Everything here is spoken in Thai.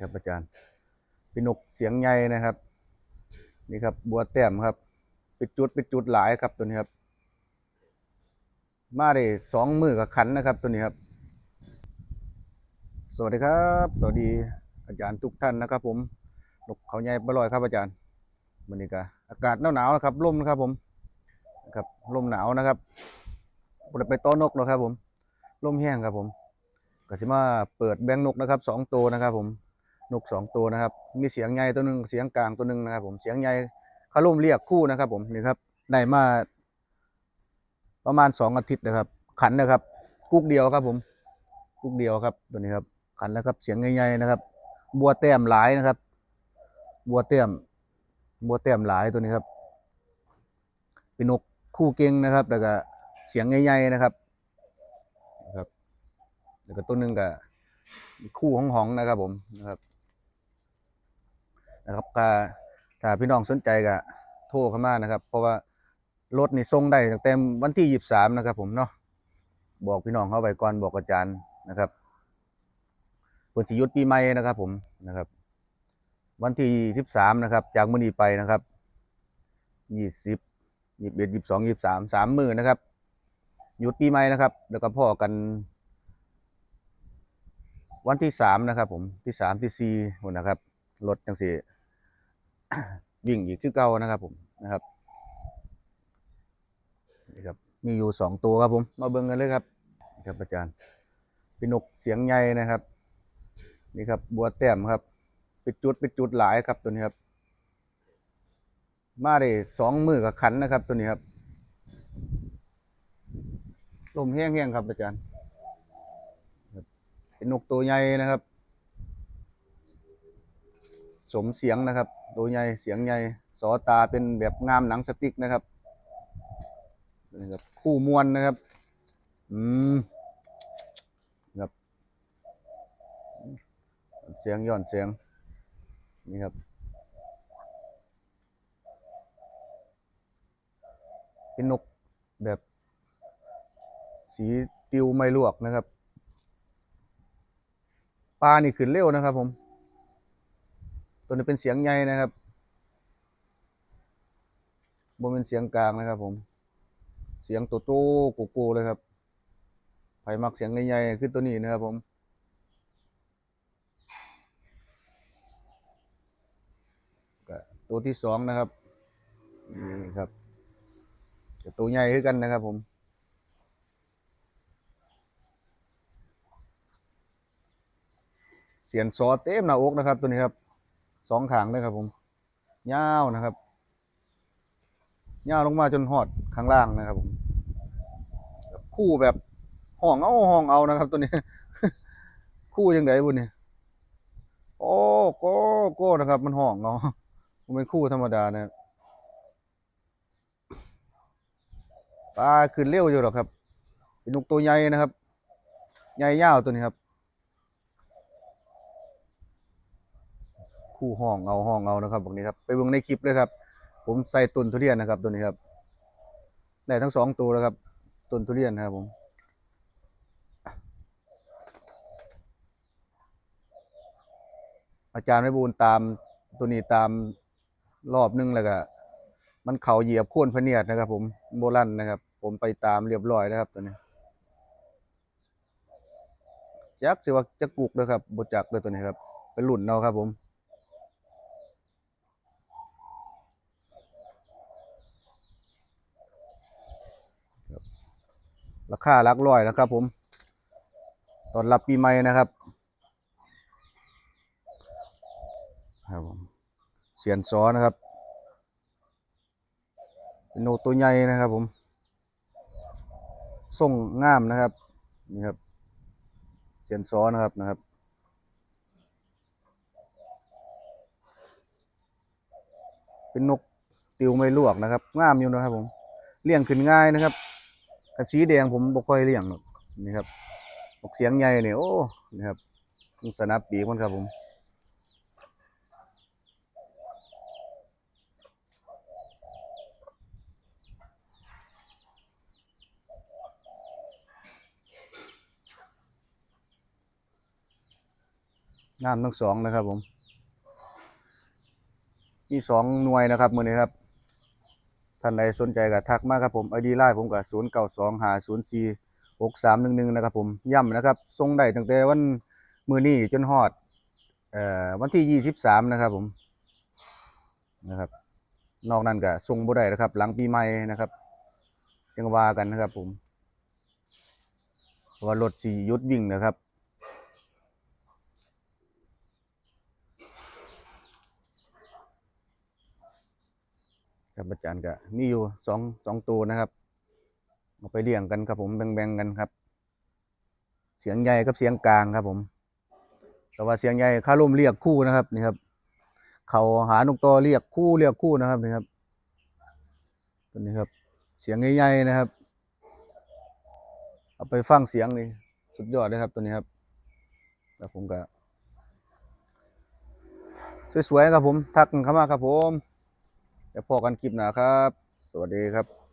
ครับ อาจารย์เป็นนกเสียงใหญ่นะครับ นี่ครับ บัวแต้มครับเป็นจุดเป็นจุดหลายครับตัวนี้ครับ มาได้สองมือกับขันนะครับ ตัวนี้ครับ สวัสดีครับ สวัสดีอาจารย์ทุกท่านนะครับ ผมนกเขาใหญ่ปลอยครับ อาจารย์วันนี้ก็อากาศหนาวๆนะครับลมนะครับ ผมครับลมหนาวนะครับบ่ไปต้อนนกหรอกครับ ผมลมแห้งครับ ผมก็สิมาเปิดแบงค์นกนะครับสองตัวนะครับ ผม นกสองตัวนะครับ มีเสียงใหญ่ตัวหนึ่งเสียงกลางตัวหนึ่งนะครับ ผมเสียงใหญ่เขาล่มเรียกคู่นะครับ ผมนี่ครับได้มาประมาณสองอาทิตย์นะครับ ขันนะครับ กุ๊กเดียวครับ ผม กุ๊กเดียวครับ ตัวนี้ครับ ขันนะครับเสียงใหญ่ๆนะครับ บัวแต้มหลายนะครับ บัวแต้มบัวแต้มหลายตัวนี้ครับเป็นนกคู่เก่งนะครับ แล้วก็เสียงใหญ่ๆนะครับครับ แล้วก็ตัวหนึ่งก็คู่ของหองๆนะครับผมนะครับ นะครับถ้าถ้าพี่น้องสนใจก็โทรเข้ามานะครับ เพราะว่ารถนี่ส่งได้ตั้งแต่วันที่ยี่สิบสามนะครับ ผมเนาะบอกพี่น้องเข้าไปก่อนบอกอาจารย์นะครับเปิดสิยุดปีใหม่นะครับ ผมนะครับ วันที่สิบสามนะครับ จากมื้อนี้ไปนะครับยี่สิบยี่สิบเอ็ดยี่สิบสองยี่สิบสามสามมื้อนะครับหยุดปีใหม่นะครับ แล้วก็พ่อกัน วันที่สามนะครับ ผมที่สามที่สี่นนะครับรถจังสี่ วิ่งอีกคือเก่านะครับ ผมนะครับนี่ครับมีอยู่สองตัวครับผม มาเบิ่งกันเลยครับครับอาจารย์เป็นนกเสียงใหญ่นะครับ นี่ครับ บัวแต้มครับเป็นจุดเป็นจุดหลายครับตัวนี้ครับ มาได้สองมือกับขันนะครับ ตัวนี้ครับลมแห้งๆครับอาจารย์เป็นนกตัวใหญ่นะครับ สมเสียงนะครับ ตัวใหญ่เสียงใหญ่สอตาเป็นแบบงามหนังสติ๊กนะครับนี่ครับคู่มวลนะครับอืมครับเสียงย้อนเสียงนี่ครับ เป็นนกแบบสีติวไม่ลวกนะครับปลานี่ขึ้นเร็วนะครับผม ตัวนี้เป็นเสียงใหญ่นะครับบนเป็นเสียงกลางนะครับ ผม เสียงโตโต้กูกูเลยครับไผมักเสียงใหญ่ๆคือตัวนี้นะครับ ผมตัวที่สองนะครับนี่ครับตัวใหญ่ขึ้นกันนะครับ ผมเสียนซอเต็มหน้าอกนะครับ ตัวนี้ครับ สองขางเลยครับผมยาวนะครับยาวลงมาจนหอดข้างล่างนะครับ ผมคู่แบบห้องเอาห้องเอานะครับ ตัวนี้ คู่ยังไงบุญเนี่ยโอ้โก้โก้นะครับ มันห้องเอามันเป็นคู่ธรรมดานะครับปลาขึ้นเร็วอยู่หรอกครับ เป็นนกตัวใหญ่นะครับ ใหญ่ยาวตัวนี้ครับ คู่ห้องเอาห้องเอานะครับพวกนี้ครับไปเบิ่งในคลิปเลยครับ ผมใส่ตุนทุเรียนนะครับตัวนี้ครับได้ทั้งสองตัวแล้วครับตุนทุเรียนครับผมอาจารย์ไม่บูลตามตัวนี้ตามรอบนึงแล้วก็มันเข่าเหยียบโค่นพะเนียดนะครับ ผมโบลันนะครับ ผมไปตามเรียบร้อยนะครับตัวนี้จักสิว่าจะกุกนะครับบจักเลยตัวนี้ครับเป็นหลุ่นเอาครับผม ราคาหลักร้อยนะครับผมตอนรับปีใหม่นะครับครับผมเสียนซอนะครับเป็นโนตัวใหญ่นะครับผมส่งงามนะครับนี่ครับเสียนซอนะครับนะครับเป็นนกติวไม่ลวกนะครับงามอยู่นะครับผมเลี้ยงขึ้นง่ายนะครับ สีแดงผมบ่ค่อยเลี้ยงหรอกนี่ครับออกเสียงใหญ่เนี่ยโอ้นี่ครับสนับปีกมันครับผมงามทั้งสองนะครับผม มีสองหน่วยนะครับมือนี้ครับ ท่านใดสนใจก็ทักมาครับผมไอดีไลน์ผมก็ศูนย์เก้าสองหาศูนย์สี่หกสามหนึ่งหนึ่งนะครับผมย้ำนะครับทรงได้ตั้งแต่วันมือนี้จนฮอดเอ่อวันที่ยี่สิบสามนะครับผมนะครับ นอกนั้นก็ทรงบ่ได้นะครับ หลังปีใหม่นะครับยังว่ากันนะครับผมว่ารถสียุดวิ่งนะครับ ครับอาจารย์ก็มีอยู่สองสองตัวนะครับเอาไปเลี้ยงกันครับผมแบ่งๆกันครับ เสียงใหญ่กับเสียงกลางครับผม แต่ว่าเสียงใหญ่ค่าร่มเรียกคู่นะครับนี่ครับเขาหานกตอเรียกคู่เรียกคู่นะครับนี่ครับตัวนี้ครับ เสียงใหญ่ๆนะครับ เอาไปฟังเสียงนี่สุดยอดเลยครับตัวนี้ครับแล้วผมก็สวยๆครับผม ทักเข้ามาครับผม แล้วพอกันคลิปหน้าครับ สวัสดีครับ